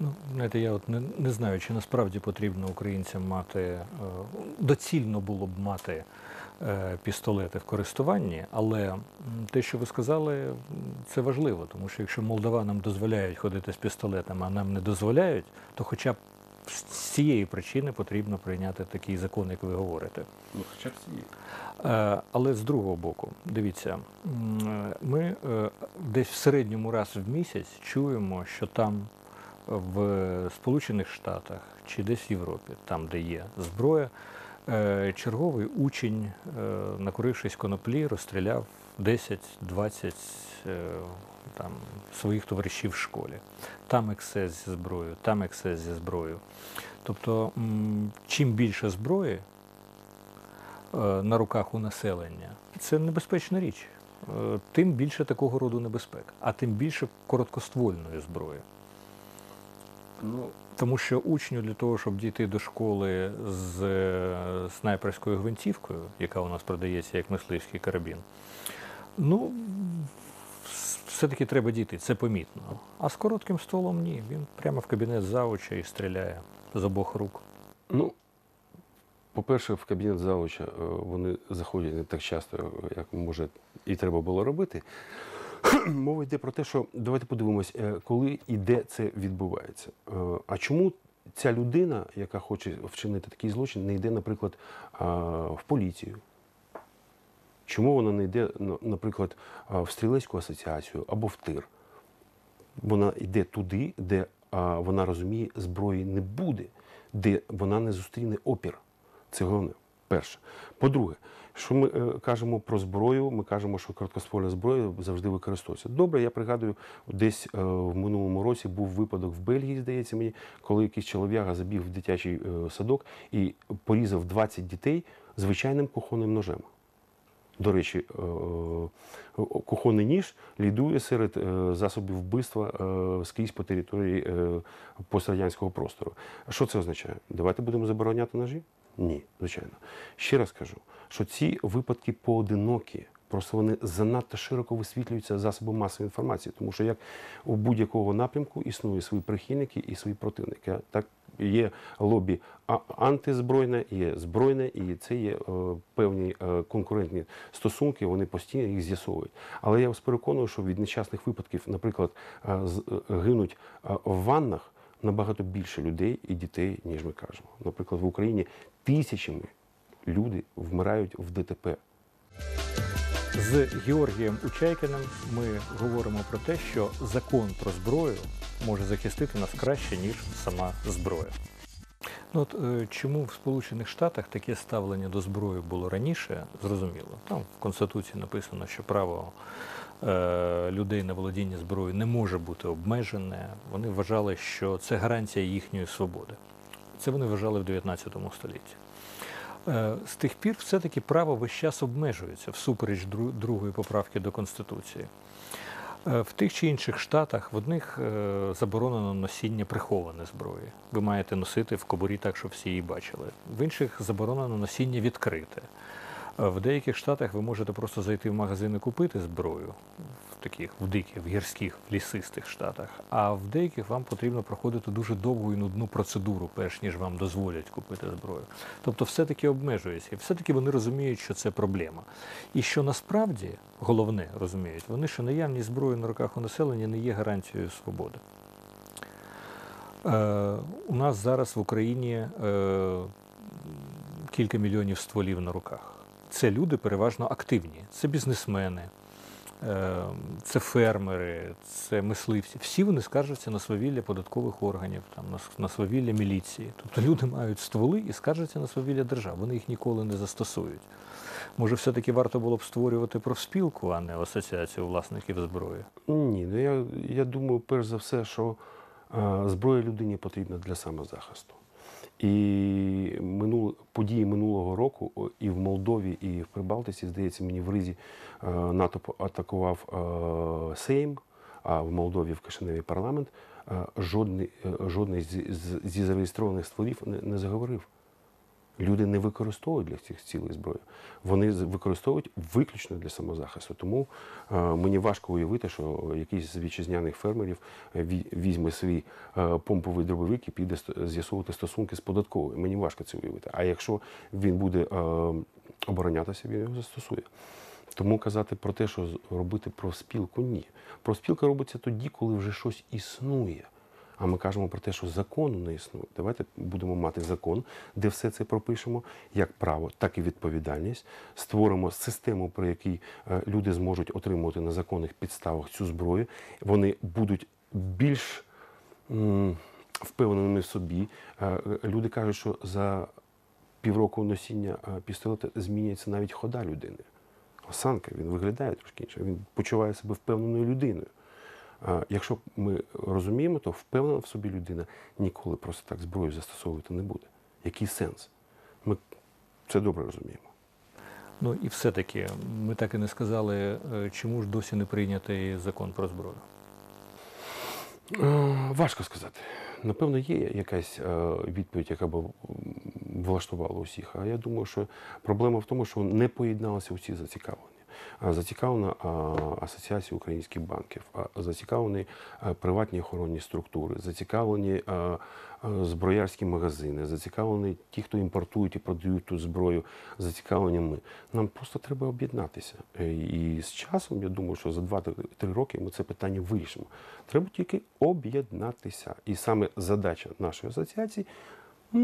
Ну, знаєте, я от не, не знаю, чи насправді потрібно українцям мати, е, доцільно було б мати е, пістолети в користуванні, але те, що ви сказали, це важливо, тому що якщо молдаванам дозволяють ходити з пістолетами, а нам не дозволяють, то хоча б з цієї причини потрібно прийняти такий закон, як ви говорите. Ну, хоча б ці. Е, Але з другого боку, дивіться, ми десь в середньому раз в місяць чуємо, що там в Сполучених Штатах чи десь в Європі, там, де є зброя, е, черговий учень, е, накурившись коноплі, розстріляв 10-20 е, своїх товаришів в школі. Там ексцес зі зброєю, там ексцес зі зброєю. Тобто, чим більше зброї, на руках у населення, це небезпечна річ. Тим більше такого роду небезпек, а тим більше короткоствольної зброї. Ну, Тому що учню для того, щоб дійти до школи з е, снайперською гвинтівкою, яка у нас продається як мисливський карабін, ну все-таки треба дійти, це помітно. А з коротким стволом ні. Він прямо в кабінет завуча і стріляє з обох рук. Ну, по-перше, в кабінет завуча е, вони заходять не так часто, як може і треба було робити. Мова йде про те, що давайте подивимось, е, коли і де це відбувається. Е, А чому ця людина, яка хоче вчинити такий злочин, не йде, наприклад, в поліцію? Чому вона не йде, наприклад, в стрілецьку асоціацію або в тир? Вона йде туди, де вона розуміє, зброї не буде, де вона не зустріне опір. Це головне. Перше. По-друге, що ми е, кажемо про зброю, ми кажемо, що короткоствольна зброя завжди використовується. Добре, я пригадую, десь е, в минулому році був випадок в Бельгії, здається мені, коли якийсь чолов'яга забіг в дитячий е, садок і порізав 20 дітей звичайним кухонним ножем. До речі, е, е, кухонний ніж лідує серед е, засобів вбивства скрізь по території пострадянського простору. Що це означає? Давайте будемо забороняти ножі? Ні, звичайно. Ще раз кажу, що ці випадки поодинокі. Просто вони занадто широко висвітлюються засобом масової інформації, тому що як у будь-якого напрямку існує свої прихильники і свої противники. Так є лобі антизбройне, є збройне, і це є е, певні е, конкурентні стосунки, вони постійно їх з'ясовують. Але я вас переконую, що від нещасних випадків, наприклад, е, гинуть в ваннах набагато більше людей і дітей, ніж ми кажемо. Наприклад, в Україні тисячами люди вмирають в ДТП. З Георгієм Учайкіним ми говоримо про те, що закон про зброю може захистити нас краще, ніж сама зброя. Ну, от, е, чому в Сполучених Штатах таке ставлення до зброї було раніше, зрозуміло. Там в Конституції написано, що право е, людей на володіння зброєю не може бути обмежене. Вони вважали, що це гарантія їхньої свободи. Це вони вважали в 19 столітті. Е, З тих пір все-таки право весь час обмежується всупереч другої поправки до Конституції. Е, В тих чи інших штатах в одних е, заборонено носіння прихованої зброї. Ви маєте носити в кобурі так, щоб всі її бачили. В інших заборонено носіння відкрите. В деяких штатах ви можете просто зайти в магазин і купити зброю в таких в диких, в гірських, в лісистих штатах. А в деяких вам потрібно проходити дуже довгу і нудну процедуру, перш ніж вам дозволять купити зброю. Тобто, все-таки обмежується, і все-таки вони розуміють, що це проблема. І що насправді головне розуміють, вони що наявність зброї на руках у населення не є гарантією свободи. Е, у нас зараз в Україні е, кілька мільйонів стволів на руках. Це люди переважно активні, це бізнесмени, е, це фермери, це мисливці. Всі вони скаржаться на свавілля податкових органів, там, на, свавілля міліції. Тобто люди мають стволи і скаржаться на свавілля держав. Вони їх ніколи не застосують. Може, все-таки варто було б створювати профспілку, а не асоціацію власників зброї. Ні, ну я, я думаю, перш за все, що е, зброя людині потрібна для самозахисту. І минул, події минулого року і в Молдові, і в Прибалтиці, здається, мені в Ризі е, НАТО атакував е, Сейм, а в Молдові в Кишиневі парламент. Е, жодний, жодний зі зареєстрованих створів не, не заговорив. Люди не використовують для цих цілей зброю. Вони використовують виключно для самозахисту. Тому е, мені важко уявити, що якийсь з вітчизняних фермерів е, візьме свій е, помповий дробовик і піде з'ясовувати стосунки з податковою. Мені важко це уявити. А якщо він буде оборонятися, він його застосує. Тому казати про те, що робити профспілку, ні. Профспілка робиться тоді, коли вже щось існує. А ми кажемо про те, що закону не існує. Давайте будемо мати закон, де все це пропишемо, як право, так і відповідальність. Створимо систему, при якій е, люди зможуть отримувати на законних підставах цю зброю. Вони будуть більш впевненими в собі. Е, е, Люди кажуть, що за півроку носіння пістолета змінюється навіть хода людини. Осанка, він виглядає трошки інше, він почуває себе впевненою людиною. Якщо ми розуміємо, то впевнена в собі людина ніколи просто так зброю застосовувати не буде. Який сенс? Ми це добре розуміємо. Ну і все-таки ми так і не сказали, е, чому ж досі не прийнятий закон про зброю. Е, Важко сказати. Напевно, є якась е, відповідь, яка б влаштувала усіх. А я думаю, що проблема в тому, що не поєдналися усі зацікавлені. Зацікавлена Асоціація українських банків, зацікавлені приватні охоронні структури, зацікавлені зброярські магазини, зацікавлені ті, хто імпортують і продають ту зброю, зацікавлені ми. Нам просто треба об'єднатися. Е, І з часом, я думаю, що за 2-3 роки ми це питання вирішимо. Треба тільки об'єднатися. І саме задача нашої асоціації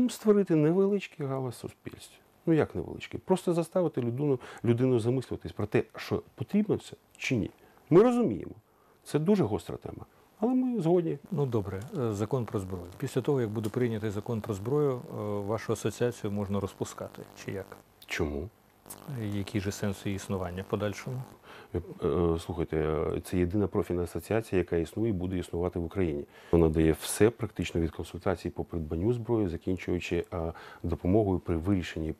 створити невеличкий галас суспільстві. Ну як невеличкий? Просто заставити людину, людину замислюватись про те, що потрібно це чи ні. Ми розуміємо. Це дуже гостра тема. Але ми згодні. Ну добре, е, закон про зброю. Після того, як буде прийнятий закон про зброю, е, вашу асоціацію можна розпускати. Чи як? Чому? Який же сенс її існування в подальшому? Е, Слухайте, це єдина профільна асоціація, яка існує і буде існувати в Україні. Вона дає все практично від консультацій по придбанню зброї, закінчуючи допомогою при вирішенні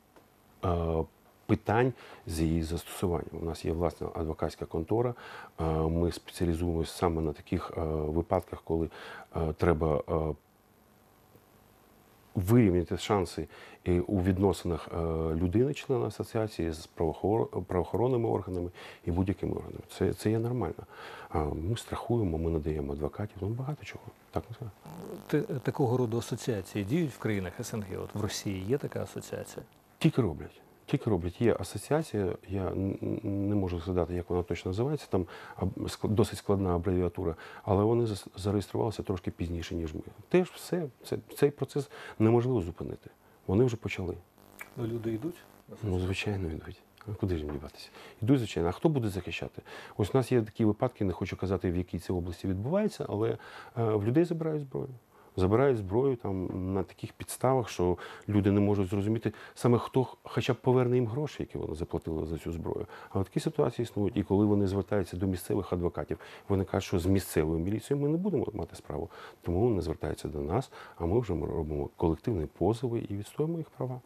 питань з її застосуванням. У нас є власна адвокатська контора. Е, Ми спеціалізуємося саме на таких е, випадках, коли е, треба. е, Вирівняти шанси е, у відносинах е, людини, члена асоціації з правоохор- правоохоронними органами і будь-якими органами. Це, це є нормально. Ми страхуємо, ми надаємо адвокатів, ну багато чого. Так не. Такого роду асоціації діють в країнах СНГ. От в Росії є така асоціація. Тільки роблять. Тільки роблять. Є асоціація, я не можу згадати, як вона точно називається, там досить складна абревіатура, але вони зареєструвалися трошки пізніше, ніж ми. Теж все, це, цей процес неможливо зупинити. Вони вже почали. Ну, люди йдуть. Ну, звичайно, йдуть. А куди ж їм діватися? Йдуть, звичайно. А хто буде захищати? Ось у нас є такі випадки, не хочу казати, в якій це області відбувається, але е, в людей забирають зброю. Забирають зброю там на таких підставах, що люди не можуть зрозуміти саме хто хоча б поверне їм гроші, які вони заплатили за цю зброю. А такі ситуації існують. І коли вони звертаються до місцевих адвокатів, вони кажуть, що з місцевою міліцією ми не будемо мати справу. Тому вони звертаються до нас, а ми вже робимо колективні позови і відстоюємо їх права.